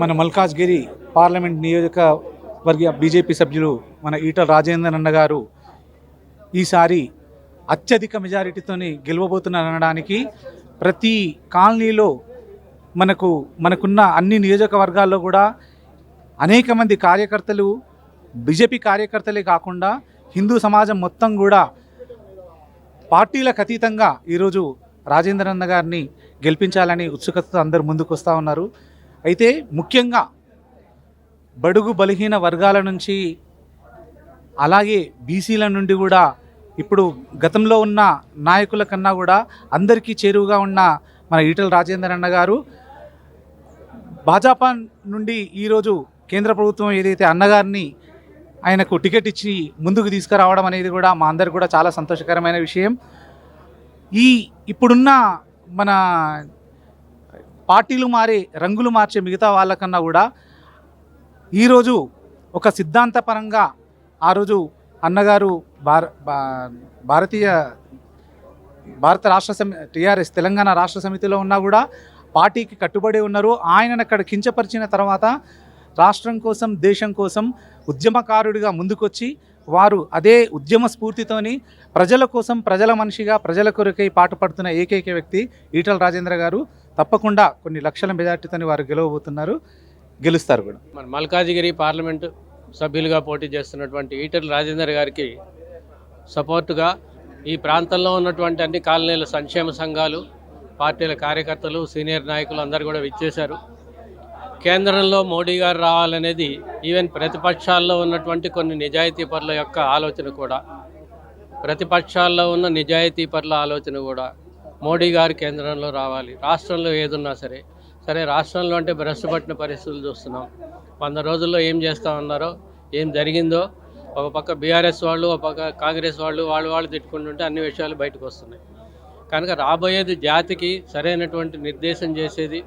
మన మల్కాజ్గిరి పార్లమెంట్ నియోజకవర్గ బీజేపీ సభ్యులు మన ఈటల రాజేందర్ అన్న గారు ఈసారి అత్యధిక మెజారిటీతోని గెలవబోతున్నారు అనడానికి ప్రతి కాలనీలో మనకు మనకున్న అన్ని నియోజకవర్గాల్లో కూడా అనేక మంది కార్యకర్తలు బీజేపీ కార్యకర్తలే కాకుండా హిందూ సమాజం మొత్తం కూడా పార్టీలకు అతీతంగా ఈరోజు రాజేంద్రన్న గారిని గెలిపించాలని ఉత్సుకతతో అందరు ముందుకు వస్తూ ఉన్నారు. అయితే ముఖ్యంగా బడుగు బలహీన వర్గాల నుంచి అలాగే బీసీల నుండి కూడా ఇప్పుడు గతంలో ఉన్న నాయకుల కన్నా కూడా అందరికీ చేరువుగా ఉన్న మన ఈటల రాజేందర్ అన్న గారు భాజపా నుండి ఈరోజు కేంద్ర ప్రభుత్వం ఏదైతే అన్నగారిని ఆయనకు టికెట్ ఇచ్చి ముందుకు తీసుకురావడం అనేది కూడా మా అందరికి కూడా చాలా సంతోషకరమైన విషయం. ఈ ఇప్పుడున్న మన పార్టీలు మారే రంగులు మార్చే మిగతా వాళ్ళకన్నా కూడా ఈరోజు ఒక సిద్ధాంతపరంగా ఆ రోజు అన్నగారు భార భారతీయ భారత రాష్ట్ర సమి టీఆర్ఎస్ తెలంగాణ రాష్ట్ర సమితిలో ఉన్నా కూడా పార్టీకి కట్టుబడి ఉన్నారు. ఆయనను అక్కడ కించపరిచిన తర్వాత రాష్ట్రం కోసం దేశం కోసం ఉద్యమకారుడిగా ముందుకొచ్చి వారు అదే ఉద్యమ స్ఫూర్తితోని ప్రజల కోసం ప్రజల మనిషిగా ప్రజల కొరకై పాటుపడుతున్న ఏకైక వ్యక్తి ఈటల రాజేంద్ర గారు. తప్పకుండా కొన్ని లక్షల మెజార్టీతో వారు గెలవబోతున్నారు గెలుస్తారు కూడా. మన మల్కాజిగిరి పార్లమెంటు సభ్యులుగా పోటీ చేస్తున్నటువంటి ఈటల రాజేందర్ గారికి సపోర్టుగా ఈ ప్రాంతంలో ఉన్నటువంటి అన్ని కాలనీల సంక్షేమ సంఘాలు పార్టీల కార్యకర్తలు సీనియర్ నాయకులు అందరూ కూడా విచ్చేశారు. కేంద్రంలో మోడీ గారు రావాలనేది ఈవెన్ ప్రతిపక్షాల్లో ఉన్నటువంటి కొన్ని నిజాయితీ పరుల యొక్క ఆలోచన కూడా ప్రతిపక్షాల్లో ఉన్న నిజాయితీ పరుల ఆలోచన కూడా మోడీ గారు కేంద్రంలో రావాలి. రాష్ట్రంలో ఏదున్నా సరే. సరే రాష్ట్రంలో అంటే భ్రష్టు పట్టిన పరిస్థితులు చూస్తున్నాం. వంద రోజుల్లో ఏం చేస్తా ఉన్నారో ఏం జరిగిందో ఒక పక్క బీఆర్ఎస్ వాళ్ళు ఒక పక్క కాంగ్రెస్ వాళ్ళు వాళ్ళు వాళ్ళు తిట్టుకుంటుంటే అన్ని విషయాలు బయటకు వస్తున్నాయి. కనుక రాబోయేది జాతికి సరైనటువంటి నిర్దేశం చేసేది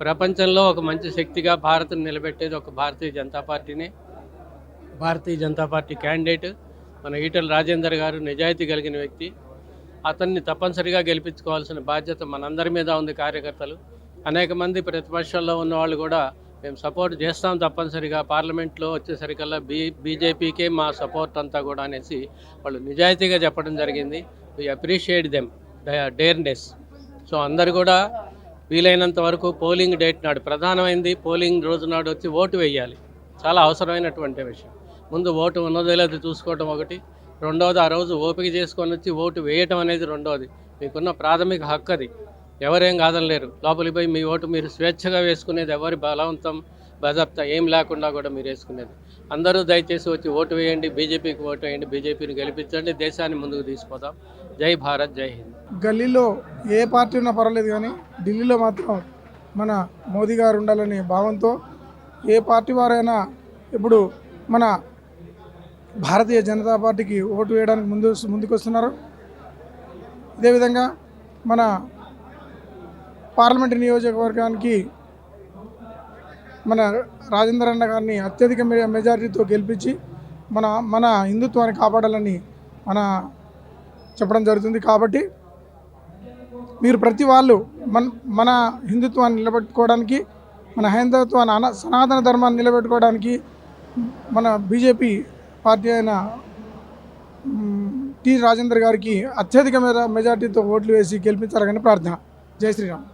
ప్రపంచంలో ఒక మంచి శక్తిగా భారత్ను నిలబెట్టేది ఒక భారతీయ జనతా పార్టీనే. భారతీయ జనతా పార్టీ క్యాండిడేట్ మన ఈటల రాజేందర్ గారు నిజాయితీ కలిగిన వ్యక్తి. అతన్ని తప్పనిసరిగా గెలిపించుకోవాల్సిన బాధ్యత మనందరి మీద ఉంది కార్యకర్తలు. అనేక మంది ప్రతిపక్షాల్లో ఉన్న వాళ్ళు కూడా మేము సపోర్ట్ చేస్తాం తప్పనిసరిగా. పార్లమెంట్లో వచ్చేసరికల్లా బీ బీజేపీకే మా సపోర్ట్ అంతా కూడా అనేసి వాళ్ళు నిజాయితీగా చెప్పడం జరిగింది. We appreciate them dareness so అందరు కూడా వీలైనంత వరకు పోలింగ్ డేట్ నాడు ప్రధానమైంది పోలింగ్ రోజు నాడు వచ్చి ఓటు వేయాలి. చాలా అవసరమైనటువంటి విషయం. ముందు ఓటు ఉన్నదో లేదో చూసుకోవటం ఒకటి. రెండవది ఆ రోజు ఓపిక చేసుకొని వచ్చి ఓటు వేయటం అనేది రెండవది. మీకున్న ప్రాథమిక హక్కు అది. ఎవరేం కాదనలేరు. లోపలికి పోయి మీ ఓటు మీరు స్వేచ్ఛగా వేసుకునేది ఎవరి బలవంతం బజప్త ఏం లేకుండా కూడా మీరు వేసుకునేది. అందరూ దయచేసి వచ్చి ఓటు వేయండి బీజేపీకి ఓటు వేయండి బీజేపీని గెలిపించండి దేశాన్ని ముందుకు తీసుకుపోదాం. జై భారత్ జై హింద్. గల్లీలో ఏ పార్టీ ఉన్నా పర్వాలేదు కానీ ఢిల్లీలో మాత్రం మన మోదీ గారు ఉండాలనే భావంతో ఏ పార్టీ వారైనా ఇప్పుడు మన భారతీయ జనతా పార్టీకి ఓటు వేయడానికి ముందు ముందుకొస్తున్నారు. అదేవిధంగా మన పార్లమెంట్ నియోజకవర్గానికి మన రాజేంద్ర అన్న గారిని అత్యధిక మెజారిటీతో గెలిపించి మన మన హిందుత్వాన్ని కాపాడాలని మన చెప్పడం జరుగుతుంది కాబట్టి మీరు ప్రతి వాళ్ళు మన మన హిందుత్వాన్ని నిలబెట్టుకోవడానికి మన హైందవత్వాన్ని అన సనాతన ధర్మాన్ని నిలబెట్టుకోవడానికి మన బీజేపీ పార్టీ అయిన టి రాజేందర్ గారికి అత్యధిక మెజార్టీతో ఓట్లు వేసి గెలిపించాలని ప్రార్థన. జై శ్రీరామ్.